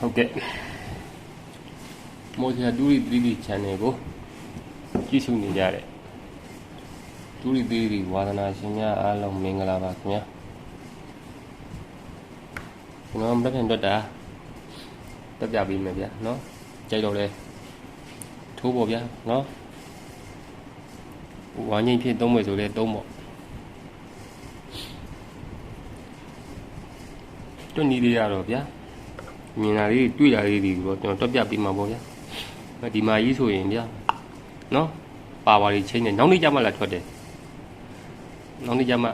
ဟုတ်ကဲ့မော်စီယာတူရီ 3D channel ကိုကြည့်ရှုနေကြတဲ့တူရီ 3D ဝါသနာရှင်များအားလုံးမင်္ဂလာပါခင်ဗျာကျွန်တော်မတက်ပြန်တက်တာတက်ပြပေးမယ်ဗျာနော်ကြိုက်တော့လဲထိုးပေါ်ဗျာနော်ဝါငိမ့်ဖြစ်သုံးမယ်ဆိုလဲသုံးပေါ့တွနီလေးရတော့ဗျာ မြင်တာလေးတွေ့တာလေးတွေကိုတော့ကျွန်တော်တွက်ပြပေးမှာပေါ့ဗျာ။ဒီမှာကြီးဆိုရင်ဗျာနော်ပါဝါလေးချင်းနေနောက်နေ့ကျမှလာထွက်တယ်။နောက်နေ့ကျမှ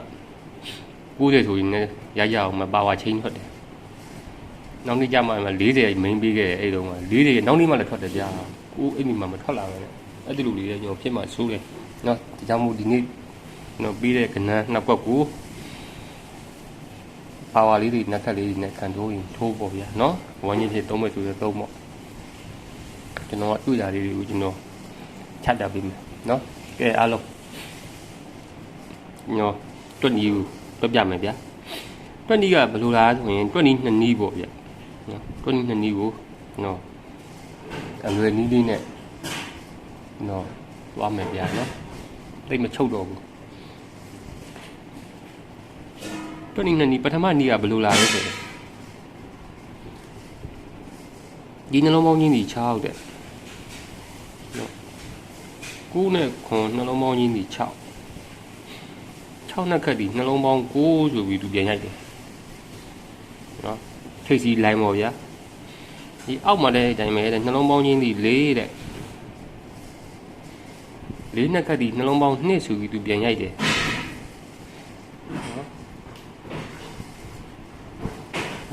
90ဆိုရင်လည်းရရအောင်မပါဝါချင်းထွက်တယ်။နောက်နေ့ကျမှ40မိန်ပေးခဲ့တယ်အဲ့တုန်းက40နောက်နေ့မှလည်းထွက်တယ်ဗျာ။ကိုအဲ့ဒီမှာမထွက်လာပဲနဲ့အဲ့ဒီလိုလေးလည်းကျွန်တော်ဖြစ်မှဆိုးတယ်နော်ဒီကြောင့်မို့ဒီနေ့ကျွန်တော်ပြီးတဲ့ကဏ္ဍနှစ်ကွက်ကို ပါဝါလေးတွေနှက်ခက်လေးတွေနဲ့ခံထိုးရင်ထိုးပေါ့ဗျာနော်ဝမ်းကြီးဖြစ်သုံးမဲ့ဆိုရင်သုံးပေါ့ကျွန်တော်ကတွေ့တာလေးတွေကိုကျွန်တော်ချက်တာပေးမယ်နော်ကဲအားလုံးညောတွက်နီကိုတွက်ပြမယ်ဗျာတွက်နီကဘယ်လိုလားဆိုရင်တွက်နီနှစ်နီးပေါ့ဗျာနော်တွက်နီနှစ်နီးကိုနော်အလွယ်နီးလေးနဲ့နော်သွားမယ်ဗျာနော်တိတ်မချုပ်တော့ဘူး တွက်နီနှစ်နီးပထမနီးကဘယ်လိုလာလဲဆိုရင်ဒီနှလုံးပေါင်းကြီးကြီး6တဲ့နော်9နဲ့9နှလုံးပေါင်းကြီးကြီး6 6နှစ်ခက်ဒီနှလုံးပေါင်း9ဆိုပြီးသူပြန်ရိုက်တယ်နော်ထိတ်စီလိုင်းပေါ့ဗျာဒီအောက်မှာလည်းအတိုင်းပဲတဲ့နှလုံးပေါင်းကြီးကြီး4တဲ့4နှစ်ခက်ဒီနှလုံးပေါင်း2ဆိုပြီးသူပြန်ရိုက်တယ်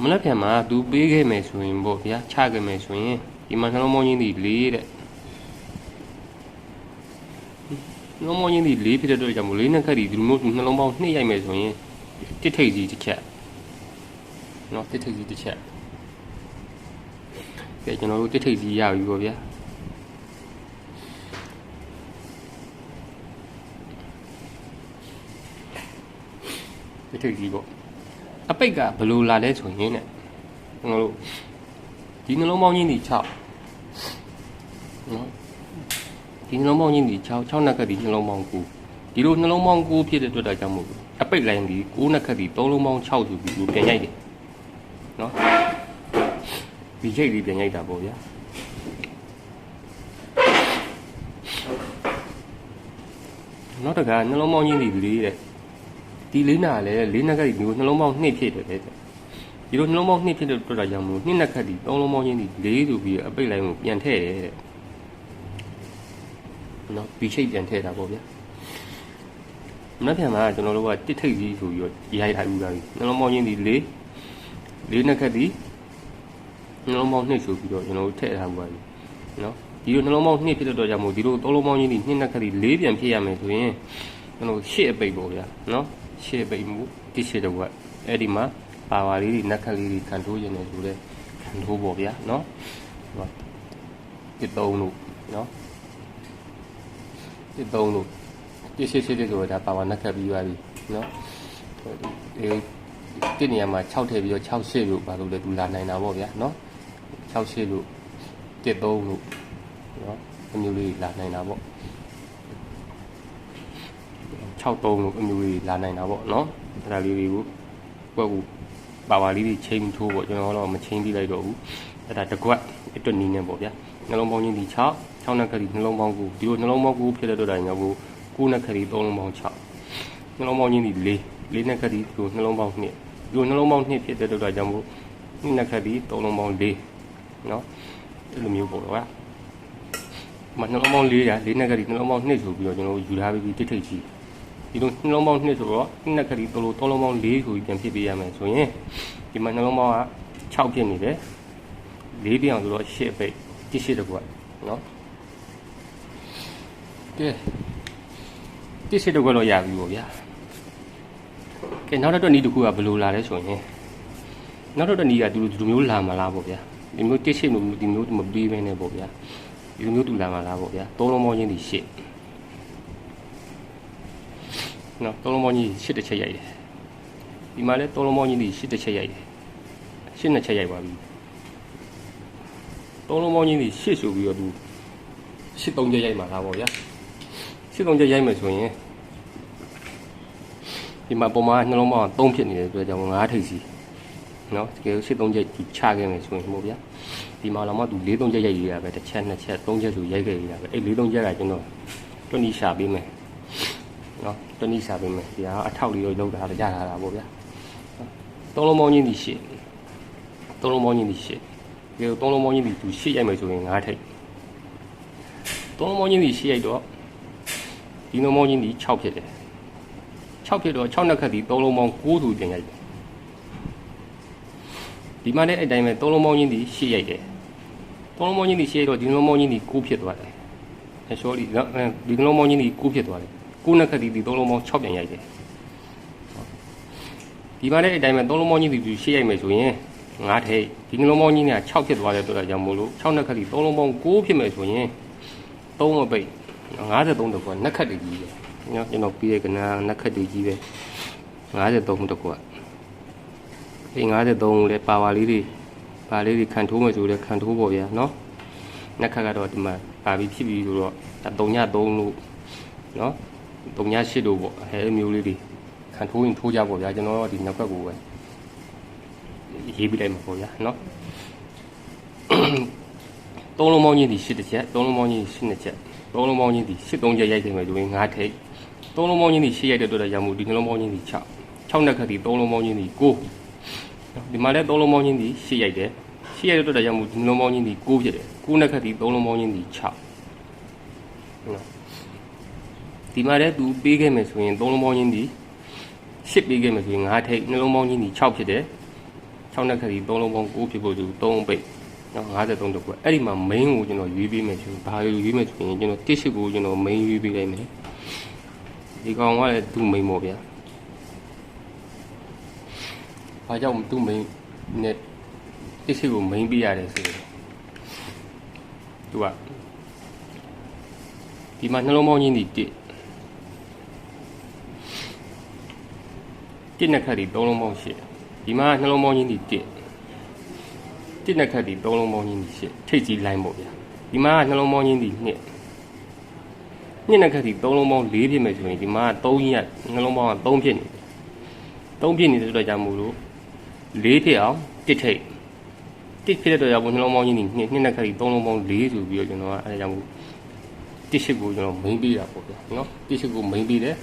မလက်ပြန်မှာသူပေးခဲ့မယ်ဆိုရင်ပေါ့ဗျာချခဲ့မယ်ဆိုရင်ဒီမှာနှလုံးမောင်းချင်းဒီ၄တဲ့နှလုံးမောင်းချင်းဒီ၄ဖြစ်တဲ့အတွက်ကြောင့်မို့လေးနှစ်ခက်ဒီဒီလိုမျိုးနှလုံးပေါင်းနှစ်ရိုက်မယ်ဆိုရင်တစ်ထိပ်စီတစ်ချက်နော်တစ်ထိပ်စီတစ်ချက်ကဲကျွန်တော်တို့တစ်ထိပ်စီရပြီပေါ့ဗျာတစ်ထိပ်စီပေါ့ အပိတ်ကဘယ်လိုလာလဲဆိုရင်တဲ့ကျွန်တော်တို့ဒီနှလုံးပေါင်းကြီးဒီ6နော်ဒီနှလုံးပေါင်းကြီးဒီ6 6နှစ်ခက်ဒီနှလုံးပေါင်း9ဒီလိုနှလုံးပေါင်း9ဖြစ်တဲ့အတွက်ဒါကြောင့်မို့အပိတ်လိုင်းဒီ9နှစ်ခက်ဒီ3လုံးပေါင်း6ဆိုပြီးကိုပြန်ရိုက်တယ်နော်ဒီချိတ်လေးပြန်ရိုက်တာပေါ့ဗျာနောက်တစ်ခါနှလုံးပေါင်းကြီးဒီလေးတဲ့ ဒီလေးနာလည်းလေးနှစ်ခက်ဒီမျိုးနှလုံးပေါင်း2ဖြစ်တယ်တဲ့ဒီလိုနှလုံးပေါင်း2ဖြစ်တဲ့အတွက်ဒါကြောင့်မို့နှစ်နှစ်ခက်ဒီသုံးလုံးပေါင်းချင်းဒီလေးဆိုပြီးအပိတ်လိုင်းကိုပြန်ထည့်တယ်တဲ့နော်ဒီချိတ်ပြန်ထည့်တာပေါ့ဗျာမနေ့ကမှကျွန်တော်တို့ကတစ်ထိတ်ကြီးဆိုပြီးတော့ရိုက်ထားပြီးသားပြီနှလုံးပေါင်းချင်းဒီလေးလေးနှစ်ခက်ဒီနှလုံးပေါင်း2ဆိုပြီးတော့ကျွန်တော်တို့ထည့်ထားပြီးပါပြီနော်ဒီလိုနှလုံးပေါင်း2ဖြစ်တဲ့အတွက်ကြောင့်မို့ဒီလိုသုံးလုံးပေါင်းချင်းဒီနှစ်နှစ်ခက်ဒီလေးပြန်ဖြစ်ရမယ်ဆိုရင်ကျွန်တော်ရှစ်အပိတ်ပေါ့ဗျာနော် ရှေ့ပိတ်မှုတိရှိတော့ကအဲ့ဒီမှာပါဝါလေးတွေနက်ခက်လေးတွေခံထိုးရင်လည်းဆိုတဲ့ခံထိုးပေါ့ဗျာနော်ဟောတစ်သုံးလို့နော်တစ်သုံးလို့တိရှိရှိတဲ့ဆိုတာပါဝါနက်ခက်ပြီးသွားပြီနော်ဒီတိနေရာမှာ6ထည့်ပြီးတော့6ရှေ့လို့ပါလို့လည်းသူလာနိုင်တာပေါ့ဗျာနော်6ရှေ့လို့တစ်သုံးလို့နော်အမျိုးလေးလာနိုင်တာပေါ့ 6သုံးလို့အမျိုးကြီးလာနိုင်တာပေါ့နော်အဲ့ဒါလေးတွေကိုကွက်ကူပါဝါလေးတွေချိန်ထိုးပေါ့ကျွန်တော်တော့မချိန်ပြလိုက်တော့ဘူးအဲ့ဒါတကွက်အတွက်နီးနေပေါ့ဗျာနှလုံးပေါင်းချင်းဒီ6 6နှစ်ခရီနှလုံးပေါင်း9ဒီလိုနှလုံးပေါင်း9ဖြစ်တဲ့အတွက်တိုင်းရော9နှစ်ခရီ3လုံးပေါင်း6နှလုံးပေါင်းချင်းဒီ4 4နှစ်ခရီဒီလိုနှလုံးပေါင်း2ဒီလိုနှလုံးပေါင်း2ဖြစ်တဲ့အတွက်ကြောင့်မို့2နှစ်ခရီ3လုံးပေါင်း4နော်အဲ့လိုမျိုးပေါ့ကွာမနှလုံးပေါင်း4ရာ4နှစ်ခရီနှလုံးပေါင်း2ဆိုပြီးတော့ကျွန်တော်ယူထားပြီးတိတ်ထိတ်ကြီး ဒီလိုနှလုံးပေါင်း2ဆိုတော့နှစ်ခရီတိုးလို့သုံးလုံးပေါင်း4ဆိုပြီးပြန်ဖြစ်ပေးရမယ်ဆိုရင်ဒီမှာနှလုံးပေါင်းက6ဖြစ်နေတယ်4ပြောင်းဆိုတော့8ပိတ်တိရှိတကွနော်ကဲတိရှိတကွတော့ရပြီပေါ့ဗျာကဲနောက်တော့နီးတစ်ခုကဘယ်လိုလာလဲဆိုရင်နောက်တော့နီးကဒီလိုဒီလိုမျိုးလာမလားပေါ့ဗျာဒီမျိုးတိရှိမျိုးဒီမျိုးမပြီးဘဲနဲ့ပေါ့ဗျာဒီလိုမျိုးတူလာမလားပေါ့ဗျာသုံးလုံးပေါင်းချင်းဒီ8 နော်သုံးလုံးပေါင်းကြီးရှစ်တစ်ချက်ရိုက်တယ်ဒီမှာလဲသုံးလုံးပေါင်းကြီးဒီရှစ်တစ်ချက်ရိုက်တယ်ရှစ်နှစ်ချက်ရိုက်ပါပြီသုံးလုံးပေါင်းချင်းဒီရှစ်ဆိုပြီးတော့သူရှစ်သုံးချက်ရိုက်မှာလားပေါ့ဗျာရှစ်သုံးချက်ရိုက်မယ်ဆိုရင်ဒီမှာပုံမှန်နှလုံးပေါင်း3ဖြစ်နေတဲ့အတွက်ကြောင့်9ထိပ်စီနော်တကယ်လို့ရှစ်သုံးချက်ဒီချခဲ့မယ်ဆိုရင်ပေါ့ဗျာဒီမှာတော့မှသူ4သုံးချက်ရိုက်ရတာပဲတစ်ချက်နှစ်ချက်သုံးချက်ဆိုရိုက်ခဲ့ရတာပဲအဲ့4သုံးချက်ကကျွန်တော်တွနီရှာပေးမယ်နော် တွနီရှာပေးမယ်ဒီဟာအထောက်လေးတော့လောက်တာကြတာတာပေါ့ဗျာသုံးလုံးပေါင်းချင်းဒီရှစ်သုံးလုံးပေါင်းချင်းဒီရှစ်ဒီလိုသုံးလုံးပေါင်းချင်းဒီသူရှစ်ရိုက်မယ်ဆိုရင်9ထိပ်သုံးလုံးပေါင်းချင်းဒီရှစ်ရိုက်တော့ဒီလုံးပေါင်းချင်းဒီ6ဖြစ်တယ်6ဖြစ်တော့6နှစ်ခတ်ဒီသုံးလုံးပေါင်း9သူတင်ရိုက်တယ်ဒီမှာလည်းအဲ့တိုင်းပဲသုံးလုံးပေါင်းချင်းဒီရှစ်ရိုက်တယ်သုံးလုံးပေါင်းချင်းဒီရှစ်ရိုက်တော့ဒီလုံးပေါင်းချင်းဒီ9ဖြစ်သွားတယ်အဲ sorry နော်ဒီလုံးပေါင်းချင်းဒီ9ဖြစ်သွားတယ် 9နှစ်ခတ်ဒီဒီသုံးလုံးပေါင်း6ပြန်ရိုက်တယ်ဒီမှာလည်းအဲ့တိုင်းပဲသုံးလုံးပေါင်းချင်းဒီသူရှစ်ရိုက်မယ်ဆိုရင်ငါးထိပ်ဒီနှလုံးပေါင်းကြီးက6ဖြစ်သွားတဲ့အတွက်ကြောင့်မို့လို့6နှစ်ခတ်ဒီ3လုံးပေါင်း9ဖြစ်မယ်ဆိုရင်3မပိတ်53တကွာနှစ်ခတ်တကြီးပဲနော်ကျွန်တော်ပြီးတဲ့ကနာနှစ်ခတ်တကြီးပဲ53တကွာဒီ53လည်းပါဝါလေးတွေပါလေးတွေခံထိုးမယ်ဆိုလည်းခံထိုးပေါ့ဗျာနော်နှစ်ခတ်ကတော့ဒီမှာပါပြီးဖြစ်ပြီးဆိုတော့3ည3လို့နော် 3ည8လို့ပေါ့အဲမျိုးလေးတွေခံထိုးရင်ထိုးကြပေါ့ဗျာကျွန်တော်တို့ဒီနောက်ခတ်ကိုပဲရေးပြလိုက်မှာပေါ့ဗျာနော်သုံးလုံးပေါင်းချင်းဒီ၈တစ်ချက်သုံးလုံးပေါင်းချင်း၈နှစ်ချက်သုံးလုံးပေါင်းချင်းဒီ၈သုံးချက်ရိုက်တယ်မယ်ဆိုရင်၅ထိပ်သုံးလုံးပေါင်းချင်းဒီ၈ရိုက်တဲ့အတွက်ကြောင့်မို့ဒီနှလုံးပေါင်းချင်းဒီ6 6နှစ်ခတ်ဒီသုံးလုံးပေါင်းချင်းဒီ9ဒီမှာလည်းသုံးလုံးပေါင်းချင်းဒီ၈ရိုက်တယ်၈ရိုက်တဲ့အတွက်ကြောင့်မို့ဒီနှလုံးပေါင်းချင်းဒီ9ဖြစ်တယ်9နှစ်ခတ်ဒီသုံးလုံးပေါင်းချင်းဒီ6နော် ဒီမှာလည်းသူပေးခဲ့မယ်ဆိုရင်3လုံးပေါင်းချင်းဒီ10ပေးခဲ့မယ်ဆိုရင်9ထိပ်နှလုံးပေါင်းချင်းဒီ6ဖြစ်တယ်6နဲ့ခက်ဒီ3လုံးပေါင်း9ဖြစ်ဖို့ဆို3ပိတ်နော်53တက်ကွအဲ့ဒီမှာ main ကိုကျွန်တော်ရွေးပေးမယ်ဆိုရင်ဘာရွေးမယ်ဆိုရင်ကျွန်တော်တစ်ရှိကိုကျွန်တော် main ရွေးပေးလိုက်မယ်ဒီကောင်ကလည်းသူ့ main ပေါ့ဗျာဘာကြောင့်သူ့ main နဲ့တစ်ရှိကို main ပေးရတယ်ဆိုရင်သူကဒီမှာနှလုံးပေါင်းချင်းဒီ1 တစ်နှစ်ခရီး3လုံးပေါင်း8ဒီမှာနှလုံးပေါင်းချင်းဒီတစ်တစ်နှစ်ခတ်ဒီသုံးလုံးပေါင်းချင်းဒီရှစ်ထိတ်ကြီးလိုင်းပေါ့ဗျာဒီမှာနှလုံးပေါင်းချင်းဒီနှစ်နှစ်နှစ်ခတ်ဒီသုံးလုံးပေါင်း၄ဖြစ်မယ်ဆိုရင်ဒီမှာ3ရက်နှလုံးပေါင်းက3ဖြစ်နေတယ်3ဖြစ်နေတဲ့အတွက်ကြောင့်မို့လို့၄ဖြစ်အောင်တစ်ထိတ်တစ်ဖြစ်တဲ့အတွက်ကြောင့်နှလုံးပေါင်းချင်းဒီနှစ်နှစ်နှစ်ခတ်ဒီသုံးလုံးပေါင်း၄ဆိုပြီးတော့ကျွန်တော်ကအဲဒါကြောင့်မို့တစ်ရှိကိုကျွန်တော် main ပေးတာပေါ့ဗျာနော်တစ်ရှိကို main ပေးတယ်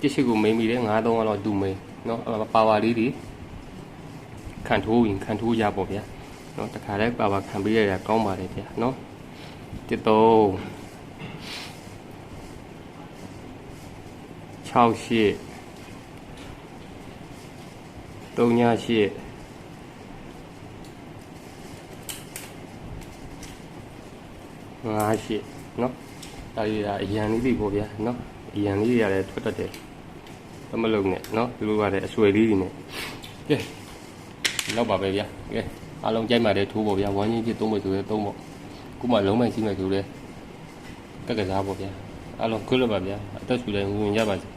တစ်ရှိကို main ပေးတယ်9သုံးကတော့သူ main နော်ပါဝါလေးတွေခံထိုးရင်ခံထိုးရပေါ့ဗျာနော်တခါလဲပါဝါခံပေးရတာကောင်းပါတယ်ဗျာနော်တစ်သုံး6ရှစ်3ညရှစ်5ရှစ်နော်ဒါကြီးကအရန်လေးတွေပေါ့ဗျာနော် ဒီရန်လေးတွေကလည်းထွက်တတ်တယ်။သမလုံးနဲ့နော်သူတို့ကလည်းအဆွဲလေးတွေနဲ့။ကဲလောက်ပါပဲဗျာ။ကဲအားလုံးကြိုက်ပါတယ်ထိုးပေါ့ဗျာ။ဝမ်းချင်းဖြစ်သုံးမယ်ဆိုရင်သုံးပေါ့။ခုမှလုံးမိုက်ရှိမယ်ဆိုလဲတက်ကစားပေါ့ဗျာ။အားလုံးခွင့်လွှတ်ပါဗျာ။အသက်ရှူတိုင်းဝင်ရပါစေ။